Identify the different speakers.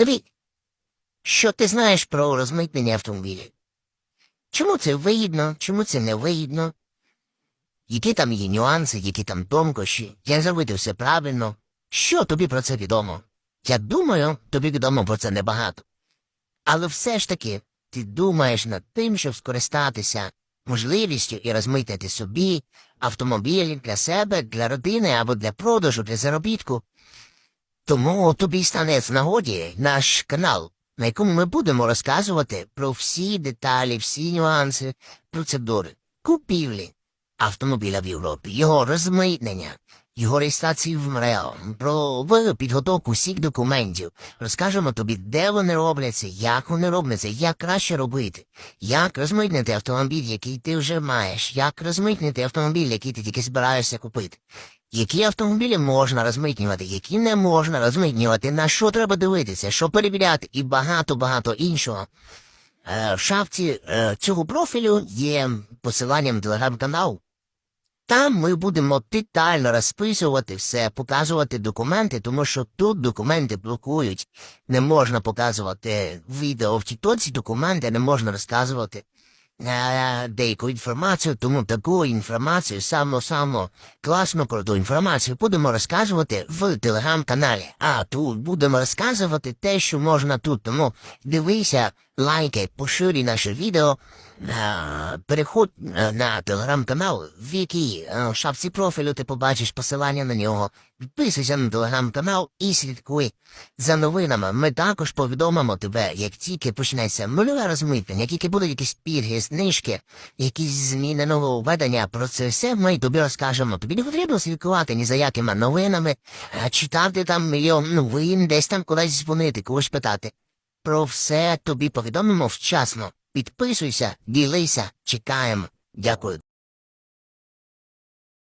Speaker 1: Тобі, що ти знаєш про розмитнення автомобілів? Чому це вигідно, чому це не вигідно? Які там є нюанси, які там тонкощі, як зробити все правильно? Що тобі про це відомо? Я думаю, тобі відомо про це небагато. Але все ж таки, ти думаєш над тим, щоб скористатися можливістю і розмитнити собі автомобіль для себе, для родини або для продажу, для заробітку. Тому тобі стане з нагоді наш канал, на якому ми будемо розказувати про всі деталі, всі нюанси, процедури купівлі автомобіля в Європі, його розмитнення, його реєстрацію в МРЕО, про підготовку всіх документів. Розкажемо тобі, де вони робляться, як вони робляться, як краще робити, як розмитнити автомобіль, який ти вже маєш, як розмитнити автомобіль, який ти тільки збираєшся купити. Які автомобілі можна розмитнювати, які не можна розмитнювати, на що треба дивитися, що перевіряти і багато-багато іншого. Е, в шапці е, цього профілю є посилання на телеграм-канал. Там ми будемо детально розписувати все, показувати документи, тому що тут документи блокують. Не можна показувати відео в тіктоці, документи не можна розказувати деяку інформацію, тому таку інформацію, само-само класну круту інформацію будемо розказувати в телеграм-каналі. А тут будемо розказувати те, що можна тут. Тому дивися, лайкай, поширюй наше відео. Е, Переходь е, на телеграм-канал, якій е, в шапці профілю ти побачиш посилання на нього. Підписуйся на телеграм-канал і слідкуй за новинами. Ми також повідомимо тебе, як тільки почнеться нульове розмитнення, як тільки будуть якісь пільги, знижки, якісь зміни нового введення. Про це все ми тобі розкажемо. Тобі не потрібно слідкувати ні за якими новинами, читати там мільйон новин, десь там кудись дзвонити, когось питати. Про все тобі повідомимо вчасно. Підписуйся, ділися, чекаємо. Дякую.